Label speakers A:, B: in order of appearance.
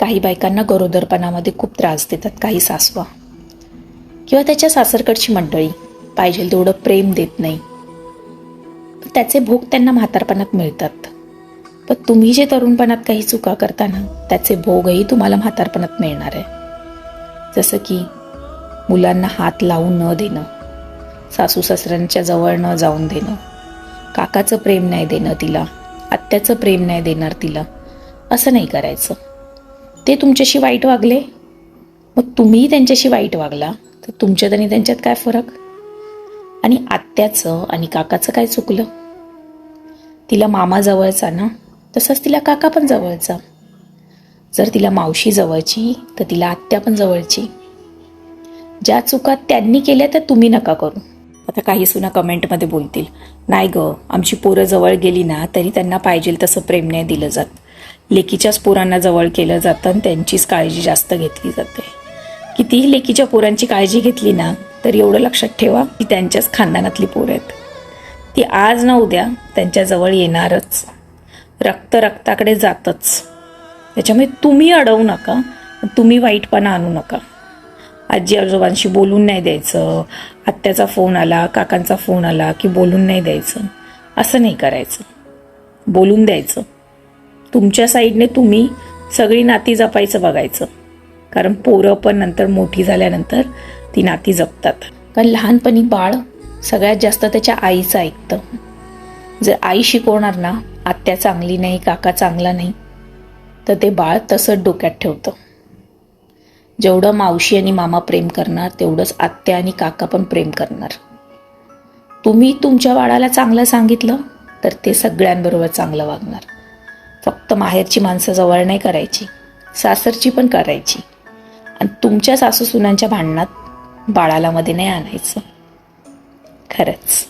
A: काही बायकांना गरोदरपणामध्ये खूप त्रास देतात काही सासवा. किंवा त्याच्या सासरकडची मंडळी पाहिजे तेवढं प्रेम देत नाही. त्याचे भोग त्यांना म्हातारपणात मिळतात. पण तुम्ही जे तरुणपणात काही चुका करता ना त्याचे भोगही तुम्हाला म्हातारपणात मिळणार आहे. जसं की मुलांना हात लावून न देणं सासू सासऱ्यांच्या जवळ न जाऊन देणं काकाचं प्रेम नाही देणं तिला आत्याचं प्रेम नाही देणार तिला असं नाही करायचं. ते तुमच्याशी वाईट वागले? मग तुम्हीही त्यांच्याशी वाईट वागला तर तुमच्यात आणि त्यांच्यात काय फरक? आणि आत्याचं आणि काकाचं काय चुकलं? तिला मामा जवळचा ना तसंच तिला काका पण जवळचा. जर तिला मावशी जवळची तर तिला आत्या पण जवळची. ज्या चुका त्यांनी केल्या त्या तुम्ही नका करू. आता काही सुना कमेंटमध्ये बोलतील नाही ग आमची पोरं जवळ गेली ना तरी त्यांना पाहिजे तसं प्रेम नाही दिलं जात. लेकीच्याच पोरांना जवळ केलं जातं आणि त्यांचीच काळजी जास्त घेतली जाते. कितीही लेकीच्या पोरांची काळजी घेतली ना तर एवढं लक्षात ठेवा की त्यांच्याच खानदानातली पोरं आहेत. ती आज ना उद्या त्यांच्याजवळ येणारच. रक्त रक्ताकडे जातच. त्याच्यामुळे तुम्ही अडवू नका तुम्ही वाईटपणा आणू नका. आजी आजोबांशी बोलून नाही द्यायचं. आत्याचा फोन आला काकांचा फोन आला की बोलून नाही द्यायचं. असं नाही करायचं. बोलून द्यायचं. तुमच्या साईडने तुम्ही सगळी नाती जपायचं बघायचं. कारण पोरं पण नंतर मोठी झाल्यानंतर ती नाती जपतात. कारण लहानपणी बाळ सगळ्यात जास्त त्याच्या आईचं ऐकतं. जर आई शिकवणार ना आत्या चांगली नाही काका चांगला नाही तर ते बाळ तसंच डोक्यात ठेवतं. जेवढं मावशी आणि मामा प्रेम करणार तेवढंच आत्या आणि काका पण प्रेम करणार. तुम्ही तुमच्या बाळाला चांगलं सांगितलं तर ते सगळ्यांबरोबर चांगलं वागणार. फक्त माहेरची माणसं जवळ नाही करायची सासरची पण करायची. आणि तुमच्या सासूसुनांच्या भांडणात बाळाला मध्ये नाही आणायचं. खरंच.